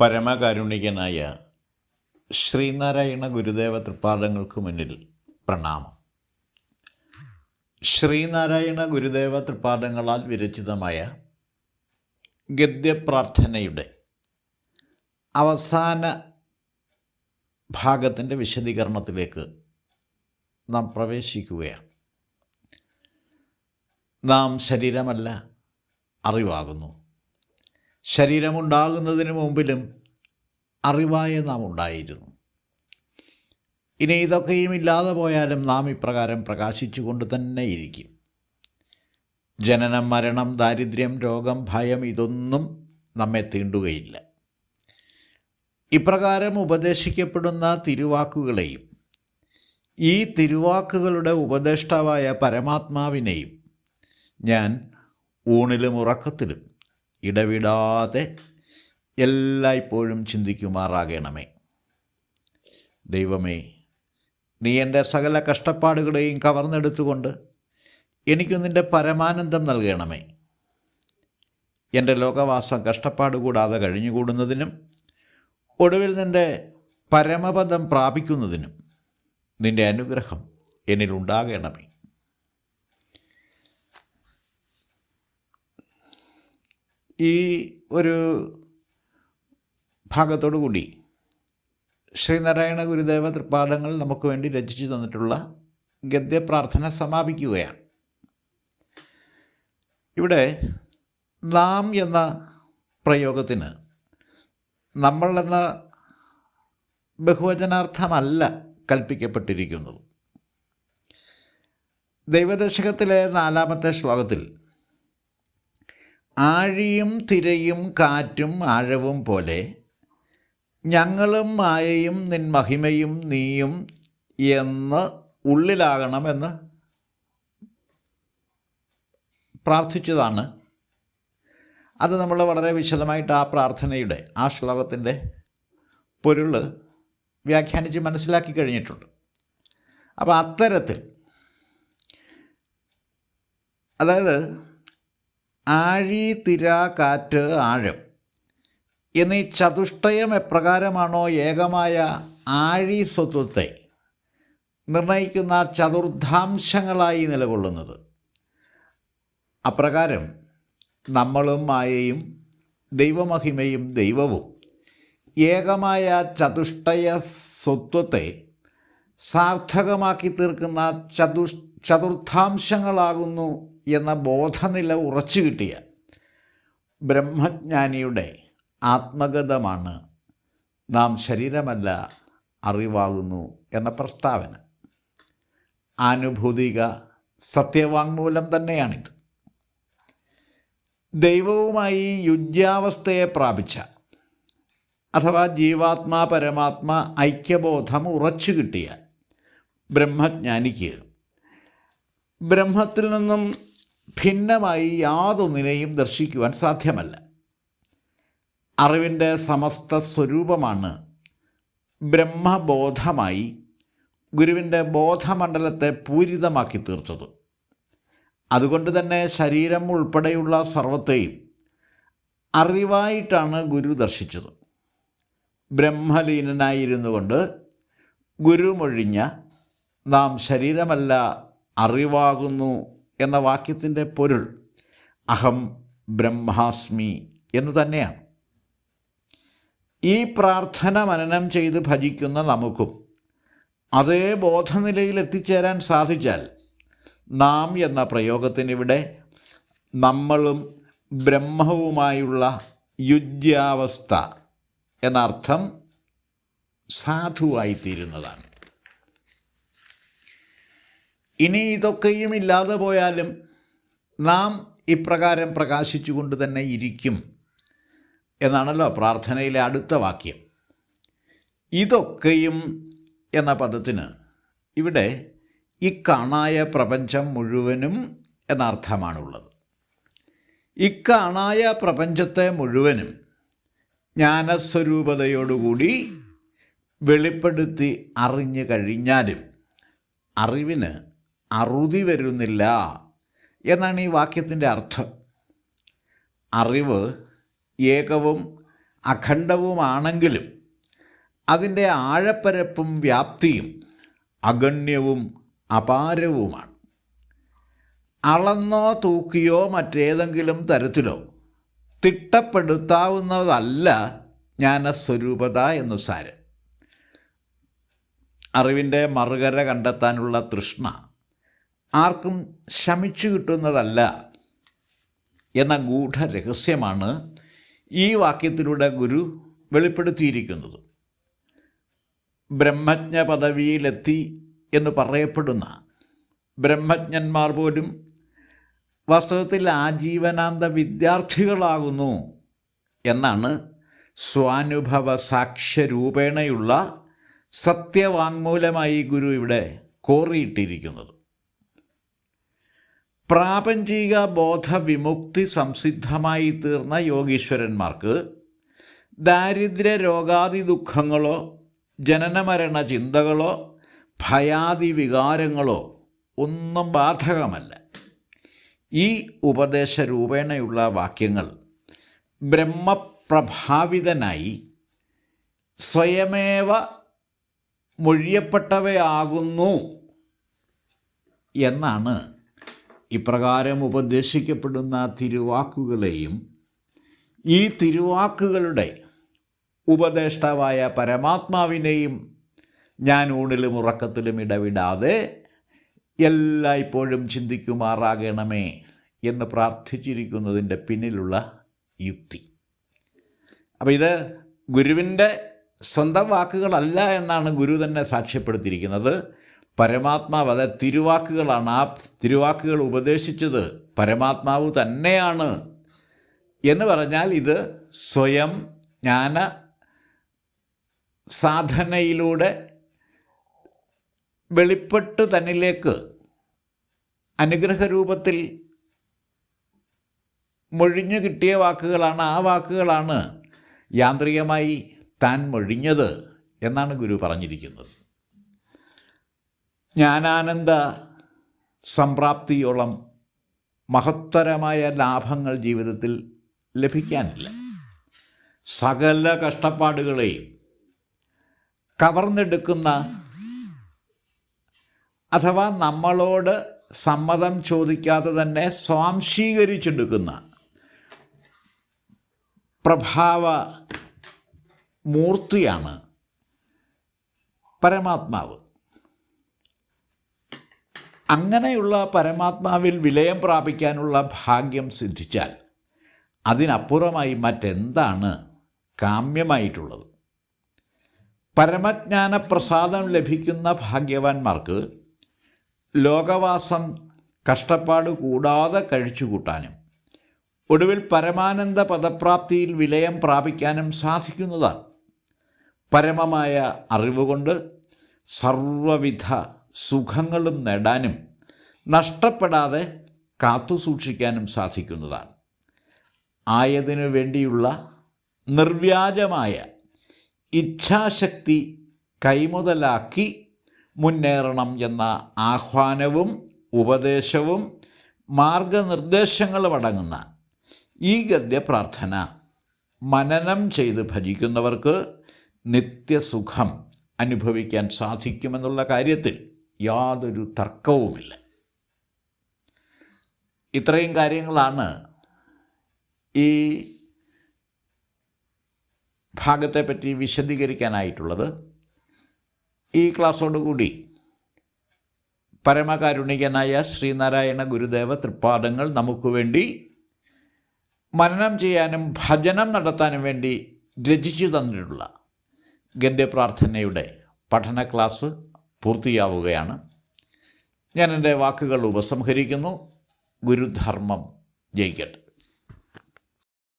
പരമകാരുണികനായ ശ്രീനാരായണ ഗുരുദേവ തൃപ്പാദങ്ങൾക്ക് മുന്നിൽ പ്രണാമം. ശ്രീനാരായണ ഗുരുദേവ തൃപ്പാദങ്ങളാൽ വിരചിതമായ ഗദ്യപ്രാർത്ഥനയുടെ അവസാന ഭാഗത്തിന്റെ വിശദീകരണത്തിലേക്ക് നാം പ്രവേശിക്കുകയാണ്. നാം ശരീരമല്ല അറിവാകുന്നു. ശരീരമുണ്ടാകുന്നതിന് മുമ്പിലും അറിവായ നാം ഉണ്ടായിരുന്നു. ഇനി ഇതൊക്കെയും ഇല്ലാതെ പോയാലും നാം ഇപ്രകാരം പ്രകാശിച്ചുകൊണ്ട് തന്നെ ഇരിക്കും. ജനനം മരണം ദാരിദ്ര്യം രോഗം ഭയം ഇതൊന്നും നമ്മെ തീണ്ടുകയില്ല. ഇപ്രകാരം ഉപദേശിക്കപ്പെടുന്ന തിരുവാക്കുകളെയും ഈ തിരുവാക്കുകളുടെ ഉപദേഷ്ടാവായ പരമാത്മാവിനെയും ഞാൻ ഊണിലും ഉറക്കത്തിലും ഇടവിടാതെ എല്ലായ്പ്പോഴും ചിന്തിക്കുമാറാകണമേ. ദൈവമേ നീ എന്റെ സകല കഷ്ടപ്പാടുകളെയും കവർന്നെടുത്തുകൊണ്ട് എനിക്ക് നിന്റെ പരമാനന്ദം നൽകണമേ. എന്റെ ലോകവാസം കഷ്ടപ്പാട് കൂടാതെ കഴിഞ്ഞുകൂടുന്നതിനും ഒടുവിൽ നിന്റെ പരമപദം പ്രാപിക്കുന്നതിനും നിന്റെ അനുഗ്രഹം എന്നിലുണ്ടാകണമേ. ഈ ഒരു ഭാഗത്തോടു കൂടി ശ്രീനാരായണ ഗുരുദേവ തൃപ്പാദങ്ങൾ നമുക്ക് വേണ്ടി രചിച്ചു തന്നിട്ടുള്ള ഗദ്യപ്രാർത്ഥന സമാപിക്കുകയാണ്. ഇവിടെ നാം എന്ന പ്രയോഗത്തിന് നമ്മൾ എന്ന ബഹുവചനാർത്ഥമല്ല കൽപ്പിക്കപ്പെട്ടിരിക്കുന്നത്. ദൈവദശകത്തിലെ നാലാമത്തെ ശ്ലോകത്തിൽ ആഴിയും തിരയും കാറ്റും ആഴവും പോലെ ഞങ്ങളും മായയും നിൻ മഹിമയും നീയും എന്ന് ഉള്ളിലാകണമെന്ന് പ്രാർത്ഥിച്ചതാണ്. അത് നമ്മൾ വളരെ വിശദമായിട്ട് ആ പ്രാർത്ഥനയുടെ ആ ശ്ലോകത്തിന്റെ പൊരുൾ വ്യാഖ്യാനിച്ച് മനസ്സിലാക്കി കഴിഞ്ഞിട്ടുണ്ട്. അപ്പോൾ അത്തരത്തിൽ അതായത് ആഴി തിര കാറ്റ് ആഴം. എന്നീ ചതുഷ്ടയം എപ്രകാരമാണോ ഏകമായ ആഴി സ്വത്വത്തെ നിർണയിക്കുന്ന ചതുർദ്ധാംശങ്ങളായി നിലകൊള്ളുന്നത്. അപ്രകാരം നമ്മളും മായയും ദൈവമഹിമയും ദൈവവും ഏകമായ ചതുഷ്ടയ സ്വത്വത്തെ സാർത്ഥകമാക്കി തീർക്കുന്ന ചതു ചതുർത്ഥാംശങ്ങളാകുന്നു എന്ന ബോധനില ഉറച്ചു കിട്ടിയ ബ്രഹ്മജ്ഞാനിയുടെ ആത്മഗതമാണ് നാം ശരീരമല്ല അറിവാകുന്നു എന്ന പ്രസ്താവന. ആനുഭൂതിക സത്യവാങ്മൂലം തന്നെയാണിത്. ദൈവവുമായി യുജ്യാവസ്ഥയെ പ്രാപിച്ച അഥവാ ജീവാത്മാ പരമാത്മ ഐക്യബോധം ഉറച്ചു കിട്ടിയ ബ്രഹ്മജ്ഞാനിക്ക് ബ്രഹ്മത്തിൽ നിന്നും ഭിന്നമായി യാതൊന്നിനെയും ദർശിക്കുവാൻ സാധ്യമല്ല. അറിവിന്റെ സമസ്ത സ്വരൂപമാണ് ബ്രഹ്മബോധമായി ഗുരുവിന്റെ ബോധമണ്ഡലത്തെ പൂരിതമാക്കി തീർത്തത്. അതുകൊണ്ട് തന്നെ ശരീരം ഉൾപ്പെടെയുള്ള സർവത്തെയും അറിവായിട്ടാണ് ഗുരു ദർശിച്ചത്. ബ്രഹ്മലീനനായിരുന്നു കൊണ്ട് ഗുരുമൊഴിഞ്ഞ നാം ശരീരമല്ല അറിവാകുന്നു എന്ന വാക്യത്തിന്റെ പൊരുൾ അഹം ബ്രഹ്മാസ്മി എന്ന് തന്നെയാണ്. ഈ പ്രാർത്ഥന മനനം ചെയ്ത് ഭജിക്കുന്ന നമുക്കും അതേ ബോധനിലയിൽ എത്തിച്ചേരാൻ സാധിച്ചാൽ നാം എന്ന പ്രയോഗത്തിനിവിടെ നമ്മളും ബ്രഹ്മവുമായുള്ള യുജ്യാവസ്ഥ എന്നർത്ഥം സാധുവായിത്തീരുന്നതാണ്. ഇനി ഇതൊക്കെയും ഇല്ലാതെ പോയാലും നാം ഇപ്രകാരം പ്രകാശിച്ചുകൊണ്ട് തന്നെ ഇരിക്കും എന്നാണല്ലോ പ്രാർത്ഥനയിലെ അടുത്ത വാക്യം. ഇതൊക്കെയും എന്ന പദത്തിന് ഇവിടെ ഇക്കാണായ പ്രപഞ്ചം മുഴുവനും എന്നർത്ഥമാണുള്ളത്. ഇക്കാണായ പ്രപഞ്ചത്തെ മുഴുവനും ജ്ഞാനസ്വരൂപതയോടുകൂടി വെളിപ്പെടുത്തി അറിഞ്ഞു കഴിഞ്ഞാലും അറിവിന് അറുതി വരുന്നില്ല എന്നാണ് ഈ വാക്യത്തിന്റെ അർത്ഥം. അറിവ് ഏകവും അഖണ്ഡവുമാണെങ്കിലും അതിന്റെ ആഴപ്പരപ്പും വ്യാപ്തിയും അഗണ്യവും അപാരവുമാണ്. അളന്നോ തൂക്കിയോ മറ്റേതെങ്കിലും തരത്തിലോ തിട്ടപ്പെടുത്താവുന്നതല്ല ജ്ഞാനസ്വരൂപത എന്ന് സാരം. അറിവിന്റെ മറുകര കണ്ടെത്താനുള്ള തൃഷ്ണ ആർക്കും ശമിച്ചു കിട്ടുന്നതല്ല എന്ന ഗൂഢരഹസ്യമാണ് ഈ വാക്യത്തിലൂടെ ഗുരു വെളിപ്പെടുത്തിയിരിക്കുന്നത്. ബ്രഹ്മജ്ഞ പദവിയിലെത്തി എന്ന് പറയപ്പെടുന്ന ബ്രഹ്മജ്ഞന്മാർ പോലും വാസ്തവത്തിൽ ആജീവനാന്ത വിദ്യാർത്ഥികളാകുന്നു എന്നാണ് സ്വാനുഭവ സാക്ഷ്യരൂപേണയുള്ള സത്യവാങ്മൂലമായി ഗുരു ഇവിടെ കോറിയിട്ടിരിക്കുന്നത്. പ്രാപഞ്ചിക ബോധവിമുക്തി സംസിദ്ധമായി തീർന്ന യോഗീശ്വരന്മാർക്ക് ദാരിദ്ര്യ രോഗാദി ദുഃഖങ്ങളോ ജനനമരണ ചിന്തകളോ ഭയാദി വികാരങ്ങളോ ഒന്നും ബാധകമല്ല. ഈ ഉപദേശ രൂപേണയുള്ള വാക്യങ്ങൾ ബ്രഹ്മപ്രഭാവിതനായി സ്വയമേവ മൊഴിയപ്പെട്ടവയാകുന്നു എന്നാണ് ഇപ്രകാരം ഉപദേശിക്കപ്പെടുന്ന തിരുവാക്കുകളെയും ഈ തിരുവാക്കുകളുടെ ഉപദേഷ്ടാവായ പരമാത്മാവിനെയും ഞാൻ ഊണിലും ഉറക്കത്തിലും ഇടവിടാതെ എല്ലായ്പ്പോഴും ചിന്തിക്കുമാറാകണമേ എന്ന് പ്രാർത്ഥിച്ചിരിക്കുന്നതിന്റെ പിന്നിലുള്ള യുക്തി. അപ്പോൾ ഇത് ഗുരുവിന്റെ സ്വന്തം വാക്കുകളല്ല എന്നാണ് ഗുരു തന്നെ സാക്ഷ്യപ്പെടുത്തിയിരിക്കുന്നത്. പരമാത്മാവ് അതായത് തിരുവാക്കുകളാണ്. ആ തിരുവാക്കുകൾ ഉപദേശിച്ചത് പരമാത്മാവ് തന്നെയാണ്. എന്ന് പറഞ്ഞാൽ ഇത് സ്വയം ജ്ഞാന സാധനയിലൂടെ വെളിപ്പെട്ട് തന്നിലേക്ക് അനുഗ്രഹരൂപത്തിൽ മൊഴിഞ്ഞു കിട്ടിയ വാക്കുകളാണ്. ആ വാക്കുകളാണ് യാന്ത്രികമായി താൻ മൊഴിഞ്ഞത് എന്നാണ് ഗുരു പറഞ്ഞിരിക്കുന്നത്. ജ്ഞാനാനന്ദ സംപ്രാപ്തിയോളം മഹത്തരമായ ലാഭങ്ങൾ ജീവിതത്തിൽ ലഭിക്കാനില്ല. സകല കഷ്ടപ്പാടുകളെയും കവർന്നെടുക്കുന്ന അഥവാ നമ്മളോട് സമ്മതം ചോദിക്കാതെ തന്നെ സ്വാംശീകരിച്ചെടുക്കുന്ന പ്രഭാവ മൂർത്തിയാണ് പരമാത്മാവ്. അങ്ങനെയുള്ള പരമാത്മാവിൽ വിലയം പ്രാപിക്കാനുള്ള ഭാഗ്യം സിദ്ധിച്ചാൽ അതിനപ്പുറമായി മറ്റെന്താണ് കാമ്യമായിട്ടുള്ളത്? പരമജ്ഞാനപ്രസാദം ലഭിക്കുന്ന ഭാഗ്യവാന്മാർക്ക് ലോകവാസം കഷ്ടപ്പാട് കൂടാതെ കഴിച്ചുകൂട്ടാനും ഒടുവിൽ പരമാനന്ദ പദപ്രാപ്തിയിൽ വിലയം പ്രാപിക്കാനും സാധിക്കുന്നതാണ്. പരമമായ അറിവുകൊണ്ട് സർവവിധ സുഖങ്ങളും നേടാനും നഷ്ടപ്പെടാതെ കാത്തു സൂക്ഷിക്കാനും സാധിക്കുന്നതാണ്. ആയതിനു വേണ്ടിയുള്ള നിർവ്യാജമായ ഇച്ഛാശക്തി കൈമുതലാക്കി മുന്നേറണം എന്ന ആഹ്വാനവും ഉപദേശവും മാർഗനിർദ്ദേശങ്ങളും അടങ്ങുന്ന ഈ ഗദ്യ പ്രാർത്ഥന മനനം ചെയ്ത് ഭജിക്കുന്നവർക്ക് നിത്യസുഖം അനുഭവിക്കാൻ സാധിക്കുമെന്നുള്ള കാര്യത്തിൽ യാതൊരു തർക്കവുമില്ല. ഇത്രയും കാര്യങ്ങളാണ് ഈ ഭാഗത്തെപ്പറ്റി വിശദീകരിക്കാനായിട്ടുള്ളത്. ഈ ക്ലാസ്സോടുകൂടി പരമകാരുണികനായ ശ്രീനാരായണ ഗുരുദേവ തൃപ്പാദങ്ങൾ നമുക്ക് വേണ്ടി മനനം ചെയ്യാനും ഭജനം നടത്താനും വേണ്ടി രചിച്ചു തന്നിട്ടുള്ള ഗദ്യപ്രാർത്ഥനയുടെ പഠന ക്ലാസ് പൂർത്തിയാവുകയാണ്. ഞാൻ എന്റെ വാക്കുകൾ ഉപസംഹരിക്കുന്നു. ഗുരുധർമ്മം ജയിക്കട്ടെ.